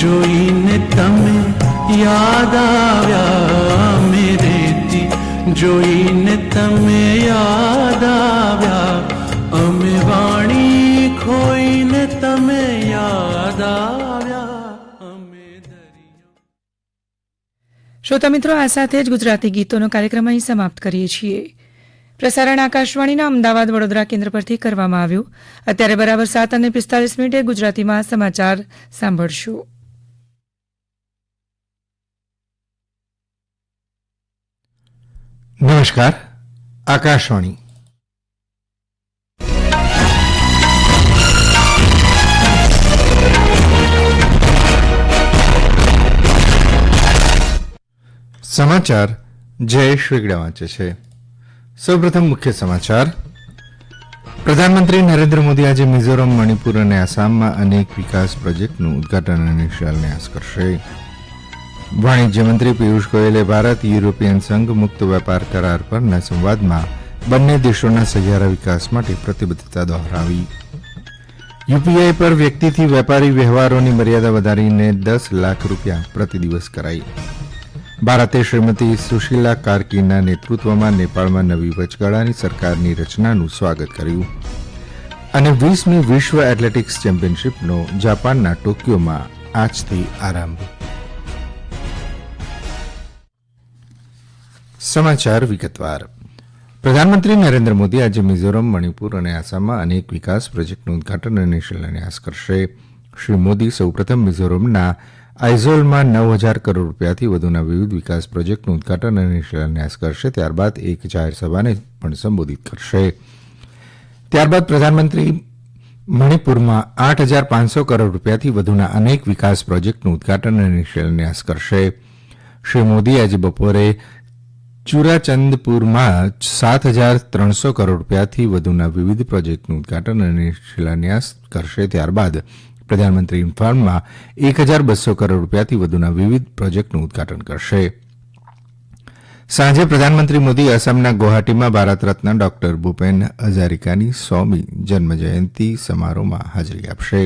જોઈને તમે યાદ આવ્યા મેરેથી જોઈને તમે યાદ આવ્યા. અમે વાણી ખોઈને તમે યાદ આવ્યા. શ્રોતા મિત્રો, આ સાથે જ ગુજરાતી ગીતોનો કાર્યક્રમ અહીં સમાપ્ત કરીએ છીએ. પ્રસારણ આકાશવાણીના અમદાવાદ વડોદરા કેન્દ્ર પરથી કરવામાં આવ્યું. અત્યારે બરાબર સાત અને પિસ્તાલીસ મિનિટે ગુજરાતીમાં સમાચાર સાંભળશું. નમસ્કાર, આકાશવાણી. સમાચાર જયેશ વેગડા વાંચે છે. સૌપ્રથમ મુખ્ય સમાચાર. પ્રધાનમંત્રી નરેન્દ્ર મોદી આજે મિઝોરમ, મણિપુર અને આસામમાં અનેક વિકાસ પ્રોજેક્ટનું ઉદઘાટન અને શિલાન્યાસ કરશે. વાણિજ્ય મંત્રી પિયુષ ગોયલે ભારત યુરોપિયન સંઘ મુક્ત વેપાર કરાર પરના સંવાદમાં બંને દેશોના સહિયારા વિકાસ માટે પ્રતિબદ્ધતા દોહરાવી. યુપીઆઈ પર વ્યક્તિથી વેપારી વ્યવહારોની મર્યાદા વધારીને દસ લાખ રૂપિયા પ્રતિ દિવસ કરાઈ. ભારતે શ્રીમતી સુશીલા કાર્કીના નેતૃત્વમાં નેપાળમાં નવી વચગાળાની સરકારની રચનાનું સ્વાગત કર્યું. અને વીસમી વિશ્વ એથ્લેટિક્સ ચેમ્પિયનશીપનો જાપાનના ટોક્યોમાં આજથી આરંભ. સમાચાર વિગતવાર. પ્રધાનમંત્રી નરેન્દ્ર મોદી આજે મિઝોરમ, મણિપુર અને આસામમાં અનેક વિકાસ પ્રોજેક્ટનું ઉદઘાટન અને શિલાન્યાસ કરશે. શ્રી મોદી સૌપ્રથમ મિઝોરમના આઇઝોલમાં નવ હજાર કરોડ રૂપિયાથી વધુના વિવિધ વિકાસ પ્રોજેક્ટનું ઉદઘાટન અને શિલાન્યાસ કરશે. ત્યારબાદ એક જાહેર સભાને પણ સંબોધિત કરશે. ત્યારબાદ પ્રધાનમંત્રી મણિપુરમાં આઠ હજાર પાંચસો કરોડ રૂપિયાથી વધુના અનેક વિકાસ પ્રોજેક્ટનું ઉદઘાટન અને શિલાન્યાસ કરશે. શ્રી મોદી આજે બપોરે ચુરાચંદપુરમાં સાત હજાર ત્રણસો કરોડ રૂપિયાથી વધુના વિવિધ પ્રોજેક્ટનું ઉદઘાટન અને શિલાન્યાસ કરશે ત્યારબાદ પ્રધાનમંત્રી ઇમ્ફાલમાં એક હજાર બસો કરોડ રૂપિયાથી વધુના વિવિધ પ્રોજેક્ટનું ઉદઘાટન કરશે. સાંજે પ્રધાનમંત્રી મોદી આસામના ગુવાહાટીમાં ભારત રત્ન ડોક્ટર ભૂપેન હજારિકાની સોમી જન્મજયંતિ સમારોહમાં હાજરી આપશે.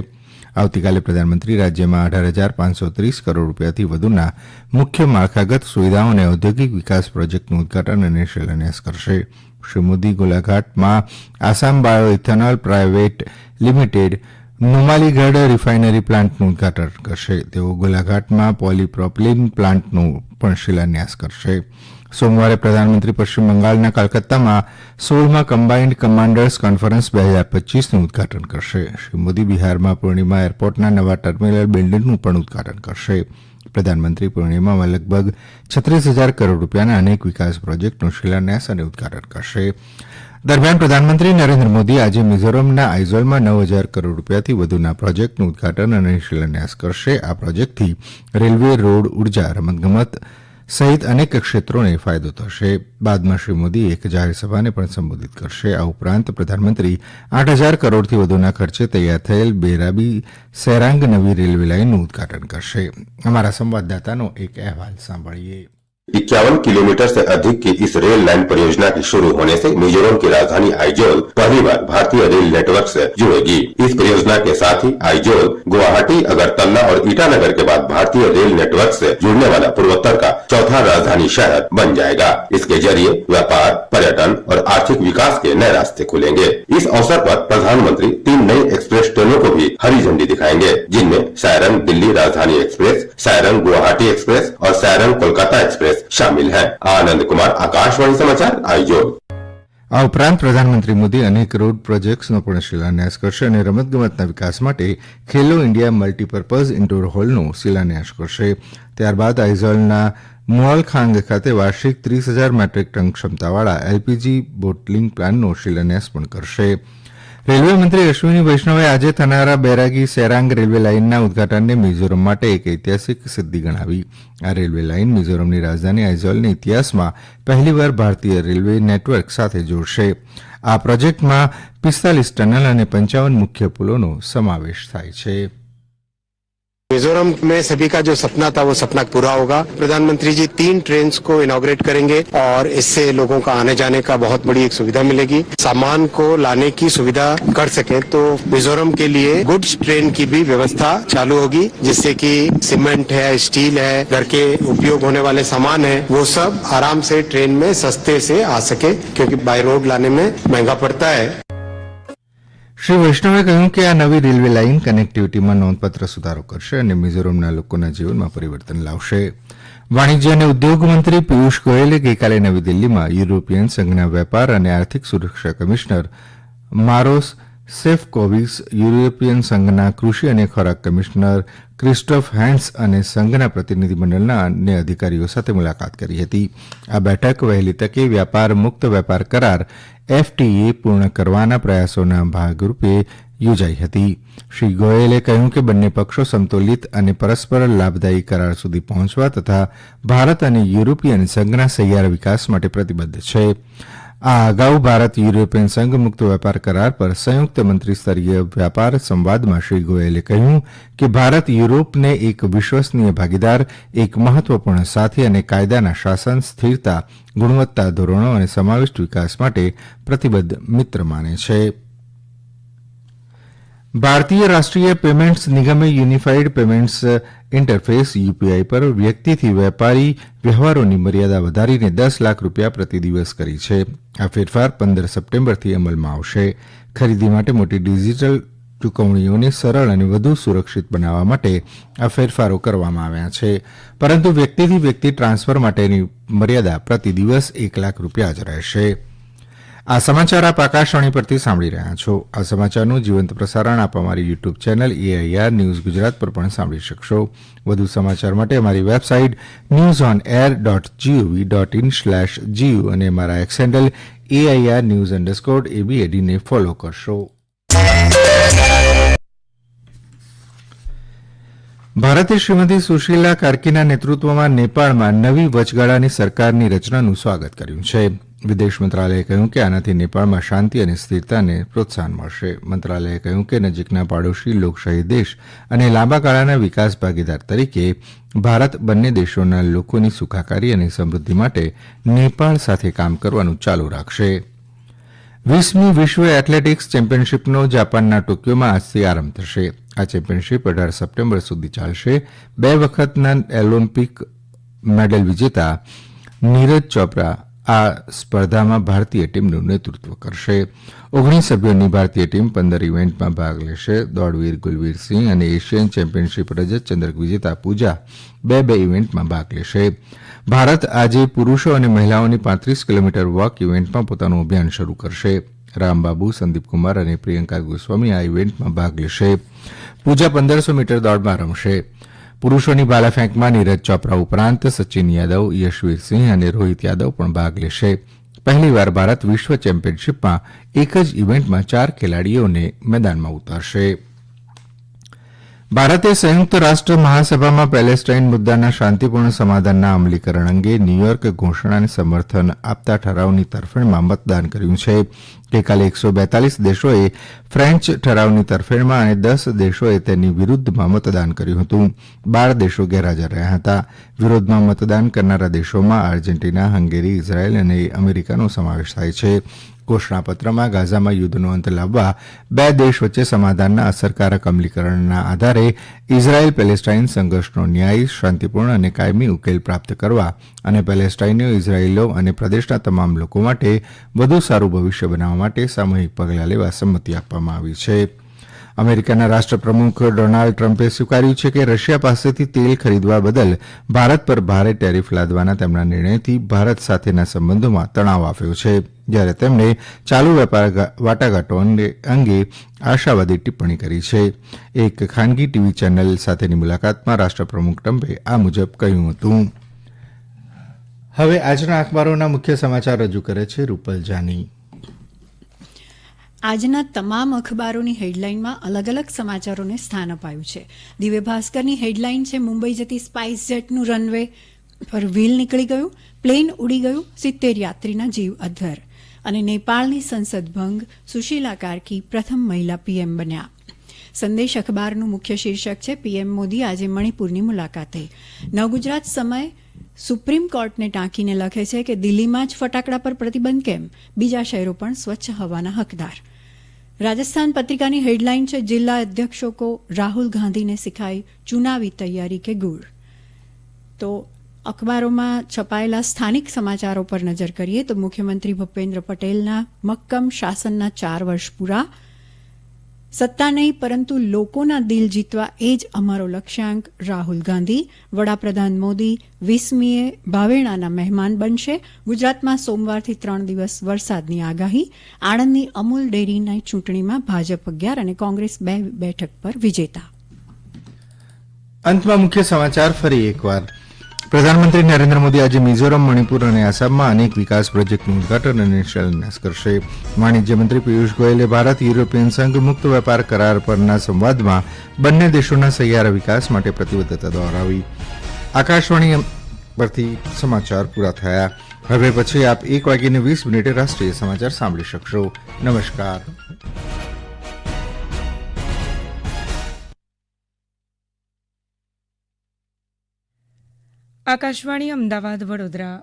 આવતીકાલે પ્રધાનમંત્રી રાજ્યમાં અઢાર હજાર પાંચસો ત્રીસ કરોડ રૂપિયાથી વધુના મુખ્ય માળખાગત સુવિધાઓ અને ઔદ્યોગિક વિકાસ પ્રોજેક્ટનું ઉદઘાટન અને શિલાન્યાસ કરશે. Shri Modi ગોલાઘાટમાં Assam bio ethanol private limited Numaligarh refinery પ્લાન્ટનું ઉદઘાટન કરશે. તેઓ ગોલાઘાટમાં પોલીપ્રોપલીન પ્લાન્ટનું પણ શિલાન્યાસ કરશે. સોમવારે પ્રધાનમંત્રી પશ્ચિમ બંગાળના કલકત્તામાં સોળમાં કમ્બાઇન્ડ કમાન્ડર્સ કોન્ફરન્સ બે હજાર પચીસનું ઉદઘાટન કરશે. શ્રી મોદી બિહારમાં પૂર્ણિમા એરપોર્ટના નવા ટર્મિનલ બિલ્ડિંગનું પણ ઉદઘાટન કરશે. પ્રધાનમંત્રી પૂર્ણિમામાં લગભગ છત્રીસ હજાર કરોડ રૂપિયાના અનેક વિકાસ પ્રોજેક્ટનું શિલાન્યાસ અને ઉદઘાટન કરશે. દરમિયાન પ્રધાનમંત્રી નરેન્દ્ર મોદી આજે મિઝોરમના આઇઝોલમાં નવ હજાર કરોડ રૂપિયાથી વધુના પ્રોજેક્ટનું ઉદઘાટન અને શિલાન્યાસ કરશે. આ પ્રોજેક્ટથી રેલવે, રોડ, ઊર્જા, રમતગમત સહિત અનેક ક્ષેત્રોને ફાયદો થશે. બાદમાં શ્રી મોદી એક જાહેરસભાને પણ સંબોધિત કરશે. આ ઉપરાંત પ્રધાનમંત્રી આઠ હજાર કરોડથી વધુના ખર્ચે તૈયાર થયેલ બેરાબી સેરાંગ નવી રેલવે લાઇનનું ઉદઘાટન કરશે. અમારા સંવાદદાતાનો એક અહેવાલ સાંભળીએ. इक्यावन किलोमीटर से अधिक की इस रेल लाइन परियोजना के शुरू होने से मिजोरम की राजधानी आइजोल पहली बार भारतीय रेल नेटवर्क से जुड़ेगी। इस परियोजना के साथ ही आइजोल, गुवाहाटी, अगरतला और ईटानगर के बाद भारतीय रेल नेटवर्क से जुड़ने वाला पूर्वोत्तर का चौथा राजधानी शहर बन जाएगा। इसके ज़रिए व्यापार आर्थिक विकास के नए रास्ते खुलेंगे इस अवसर पर प्रधानमंत्री तीन नई एक्सप्रेस ट्रेनों को भी हरी झंडी दिखाएंगे जिनमें siren Delhi Rajdhani express siren Guwahati express और सायरन कोलकाता एक्सप्रेस शामिल हैं आनंद कुमार आकाशवाणी समाचार आइजोल આ ઉપરાંત પ્રધાનમંત્રી મોદી અનેક રોડ પ્રોજેક્ટ્સનો પણ શિલાન્યાસ કરશે અને રમતગમતના વિકાસ માટે ખેલો ઇન્ડિયા મલ્ટીપર્પઝ ઇન્ડોર હોલનો શિલાન્યાસ કરશે ત્યારબાદ આઇઝોલના મુઆલખાંગ ખાતે વાર્ષિક ત્રીસ હજાર મેટ્રિક ટન ક્ષમતાવાળા એલપીજી બોટલિંગ પ્લાનનો શિલાન્યાસ પણ કરશે. રેલવે મંત્રી અશ્વિની વૈષ્ણવે આજે થનારા બેરાગી સેરાંગ રેલવે લાઇનના ઉદઘાટનને મિઝોરમ માટે એક ઐતિહાસિક સિદ્ધિ ગણાવી. આ રેલવે લાઇન મિઝોરમની રાજધાની આઇઝોલને ઇતિહાસમાં પહેલીવાર ભારતીય રેલવે નેટવર્ક સાથે જોડશે. આ પ્રોજેક્ટમાં પિસ્તાલીસ ટનલ અને પંચાવન મુખ્ય પુલોનો સમાવેશ થાય છે. मिजोरम में सभी का जो सपना था, वो सपना पूरा होगा। प्रधानमंत्री जी तीन ट्रेन को इनोग्रेट करेंगे और इससे लोगों का आने जाने का बहुत बड़ी एक सुविधा मिलेगी। सामान को लाने की सुविधा कर सके तो मिजोरम के लिए गुड्स ट्रेन की भी व्यवस्था चालू होगी, जिससे कि सीमेंट है, स्टील है, घर के उपयोग होने वाले सामान है, वो सब आराम से ट्रेन में सस्ते से आ सके, क्योंकि बाय रोड लाने में महँगा पड़ता है। શ્રી વૈષ્ણવે કહ્યું કે આ નવી રેલવે લાઇન કનેક્ટિવિટીમાં નોંધપાત્ર સુધારો કરશે અને મિઝોરમના લોકોના જીવનમાં પરિવર્તન લાવશે. વાણિજ્ય અને ઉદ્યોગ મંત્રી પિયુષ ગોયલે ગઈકાલે નવી દિલ્હીમાં યુરોપિયન સંઘના વેપાર અને આર્થિક સુરક્ષા કમિશનર મારોસ સેફકોવિસ યુરોપિયન સંઘના કૃષિ અને ખોરાક કમિશનર ક્રિસ્ટોફ હેન્ડ્સ અને સંઘના પ્રતિનિધિમંડળના અન્ય અધિકારીઓ સાથે મુલાકાત કરી હતી. આ બેઠક વહેલી તકે વ્યાપાર મુક્ત વેપાર કરાર એફટીએ પૂર્ણ કરવાના પ્રયાસોના ભાગરૂપે યોજાઈ હતી. શ્રી ગોયલે કહ્યું કે બંને પક્ષો સમતોલિત અને પરસ્પર લાભદાયી કરાર સુધી પહોંચવા તથા ભારત અને યુરોપિયન સંઘના સહિયારા વિકાસ માટે પ્રતિબદ્ધ છે. આ અગાઉ ભારત યુરોપિયન સંઘ મુક્ત વેપાર કરાર પર સંયુક્ત મંત્રી સ્તરીય વ્યાપાર સંવાદમાં શ્રી ગોયલે કહ્યું કે ભારત યુરોપને એક વિશ્વસનીય ભાગીદાર, એક મહત્વપૂર્ણ સાથી અને કાયદાના શાસન, સ્થિરતા, ગુણવત્તા ધોરણો અને સમાવિષ્ટ વિકાસ માટે પ્રતિબદ્ધ મિત્ર માને છે. ભારતીય રાષ્ટ્રીય પેમેન્ટ્સ નિગમે યુનિફાઈડ પેમેન્ટ્સ ઇન્ટરફેસ યુપીઆઈ પર વ્યક્તિથી વેપારી વ્યવહારોની મર્યાદા વધારીને દસ લાખ રૂપિયા પ્રતિ દિવસ કરી છે. આ ફેરફાર પંદર સપ્ટેમ્બરથી અમલમાં આવશે. ખરીદી માટે મોટી ડિજિટલ ચૂકવણીઓને સરળ અને વધુ સુરક્ષિત બનાવવા માટે આ ફેરફારો કરવામાં આવ્યા છે. પરંતુ વ્યક્તિથી વ્યક્તિ ટ્રાન્સફર માટેની મર્યાદા પ્રતિ દિવસ એક લાખ રૂપિયા જ રહેશે. આ સમાચાર આપ આકાશવાણી પરથી સાંભળી રહ્યા છો. આ સમાચારનું જીવંત પ્રસારણ આપ અમારી YouTube channel AIR news Gujarat પર પણ સાંભળી શકશો. વધુ સમાચાર માટે અમારી website news on air dot GOV dot in slash GU અને અમારા X handle AIR news underscore એબીએડીને follow કરશો. ભારતે શ્રીમતી સુશીલા કાર્કીના નેતૃત્વમાં નેપાળમાં નવી વચગાળાની સરકારની રચનાનું સ્વાગત કર્યું છે. વિદેશ મંત્રાલયે કહ્યું કે આનાથી નેપાળમાં શાંતિ અને સ્થિરતાને પ્રોત્સાહન મળશે. મંત્રાલયે કહ્યું કે નજીકના પાડોશી લોકશાહી દેશ અને લાંબા ગાળાના વિકાસ ભાગીદાર તરીકે ભારત બંને દેશોના લોકોની સુખાકારી અને સમૃદ્ધિ માટે નેપાળ સાથે કામ કરવાનું ચાલુ રાખશે. વીસમી વિશ્વ એથ્લેટિક્સ ચેમ્પિયનશીપનો જાપાનના ટોક્યોમાં આજથી આરંભ થશે. આ ચેમ્પિયનશીપ અઢાર સપ્ટેમ્બર સુધી ચાલશે. બે વખતના ઓલિમ્પિક મેડલ વિજેતા નીરજ ચોપરા આ સ્પર્ધામાં ભારતીય ટીમનું નેતૃત્વ કરશે. ઓગણીસ સભ્યોની ભારતીય ટીમ પંદર ઇવેન્ટમાં ભાગ લેશે. દોડવીર ગુલવીર સિંહ અને એશિયન ચેમ્પિયનશીપ રજત ચંદ્રક વિજેતા પૂજા બે બે ઇવેન્ટમાં ભાગ લેશે. ભારત આજે પુરુષો અને મહિલાઓની પાંત્રીસ કિલોમીટર વોક ઇવેન્ટમાં પોતાનું અભિયાન શરૂ કરશે. રામબાબુ, સંદીપ કુમાર અને પ્રિયંકા ગોસ્વામી આ ઇવેન્ટમાં ભાગ લેશે. પૂજા પંદરસો મીટર દોડમાં રમશે. પુરુષોની ભાલા ફેંકમાં નીરજ ચોપરા ઉપરાંત સચિન યાદવ, યશવીર સિંહ અને રોહિત યાદવ પણ ભાગ લેશે. પહેલીવાર ભારત વિશ્વ ચેમ્પિયનશીપમાં એક જ ઇવેન્ટમાં ચાર ખેલાડીઓને મેદાનમાં ઉતારશે. ભારતે સંયુક્ત રાષ્ટ્ર મહાસભામાં પેલેસ્ટાઇન મુદ્દાના શાંતિપૂર્ણ સમાધાનના અમલીકરણ અંગે ન્યૂયોર્ક ઘોષણાને સમર્થન આપતા ઠરાવની તરફેણમાં મતદાન કર્યું છે. ગઈકાલે એકસો બેતાલીસ દેશોએ ફ્રેન્ચ ઠરાવની તરફેણમાં અને દસ દેશોએ તેની વિરૂદ્ધમાં મતદાન કર્યું હતું. બાર દેશો ગેરહાજર રહ્યા હતા. વિરોધમાં મતદાન કરનારા દેશોમાં આર્જેન્ટિના, હંગેરી, ઇઝરાયેલ અને અમેરિકાનો સમાવેશ થાય છે. ઘોષણાપત્રમાં ગાઝામાં યુદ્ધનો અંત લાવવા બે દેશ વચ્ચે સમાધાનના અસરકારક અમલીકરણના આધારે ઇઝરાયેલ પેલેસ્ટાઇન સંઘર્ષનો ન્યાયી, શાંતિપૂર્ણ અને કાયમી ઉકેલ પ્રાપ્ત કરવા અને પેલેસ્ટાઇનીઓ, ઇઝરાયેલો અને પ્રદેશના તમામ લોકો માટે વધુ સારું ભવિષ્ય બનાવવા માટે સામૂહિક પગલાં લેવા સંમતિ આપવામાં આવી છે. અમેરિકાના રાષ્ટ્રપ્રમુખ ડોનાલ્ડ ટ્રમ્પે સ્વીકાર્યું છે કે રશિયા પાસેથી તેલ ખરીદવા બદલ ભારત પર ભારે ટેરિફ લાદવાના તેમના નિર્ણયથી ભારત સાથેના સંબંધોમાં તણાવ આવ્યો છે. જ્યારે તેમણે ચાલુ વેપાર વાટાઘાટો અંગે આશાવાદી ટિપ્પણી કરી છે. એક ખાનગી ટીવી ચેનલ સાથેની મુલાકાતમાં રાષ્ટ્રપ્રમુખ ટ્રમ્પે આ મુજબ કહ્યું હતું. હવે આજના અખબારોના મુખ્ય સમાચાર રજૂ કરે છે રૂપલ જાની. આજના તમામ અખબારોની હેડલાઇનમાં અલગ અલગ સમાચારોને સ્થાન અપાયું છે. દિવ્ય ભાસ્કરની હેડલાઇન છે, મુંબઈ જતી સ્પાઇસ જેટનું રનવે પર વ્હીલ નીકળી ગયું, પ્લેન ઉડી ગયું, સિત્તેર યાત્રીના જીવ અધ્ધર. અને નેપાળની સંસદ ભંગ સુશીલા કાર્કી પ્રથમ મહિલા પીએમ બન્યા. સંદેશ અખબારનું મુખ્ય શીર્ષક છે, પીએમ મોદી આજે મણિપુરની મુલાકાતે. નવગુજરાત સમય સુપ્રીમ કોર્ટને ટાંકીને લખે છે કે દિલ્હીમાં જ ફટાકડા પર પ્રતિબંધ કેમ? બીજા શહેરો પણ સ્વચ્છ હવાના હકદાર. રાજસ્થાન પત્રિકાની હેડલાઇન છે, જિલ્લા અધ્યક્ષો કો રાહુલ ગાંધીને સિખાઈ ચુનાવી તૈયારી કે ગુર તો અખબારોમાં છપાયેલા સ્થાનિક સમાચારો પર નજર કરીએ તો મુખ્યમંત્રી ભૂપેન્દ્ર પટેલના મક્કમ શાસનના ચાર વર્ષ પૂરા સત્તા નહીં, પરંતુ લોકોના દિલ જીતવા એ જ અમારો લક્ષ્યાંક. રાહુલ ગાંધી, વડાપ્રધાન મોદી, વીસમીએ ભાવેણાના મહેમાન બનશે. ગુજરાતમાં સોમવારથી ત્રણ દિવસ વરસાદની આગાહી. આણંદની અમૂલ ડેરીની ચૂંટણીમાં ભાજપ અગિયાર અને કોંગ્રેસ બે બેઠક પર વિજેતા. અંતમાં મુખ્ય સમાચાર ફરી એકવાર. પ્રધાનમંત્રી નરેન્દ્ર મોદી આજે મિઝોરમ, મણિપુર અને આસામમાં અનેક વિકાસ પ્રોજેક્ટનું ઉદઘાટન અને શિલાન્યાસ કરશે. વાણિજ્ય મંત્રી પિયુષ ગોયલે ભારત યુરોપિયન સંઘ મુક્ત વેપાર કરાર પરના સંવાદમાં બંને દેશોના સહિયારા વિકાસ માટે પ્રતિબદ્ધતા દોહરાવી. આકાશવાણી પરથી સમાચાર પૂરા થયા. હવે પછી આપ એક વાગીને વીસ મિનિટે રાષ્ટ્રીય સમાચાર સાંભળી શકશો. નમસ્કાર. આકાશવાણી અમદાવાદ વડોદરા.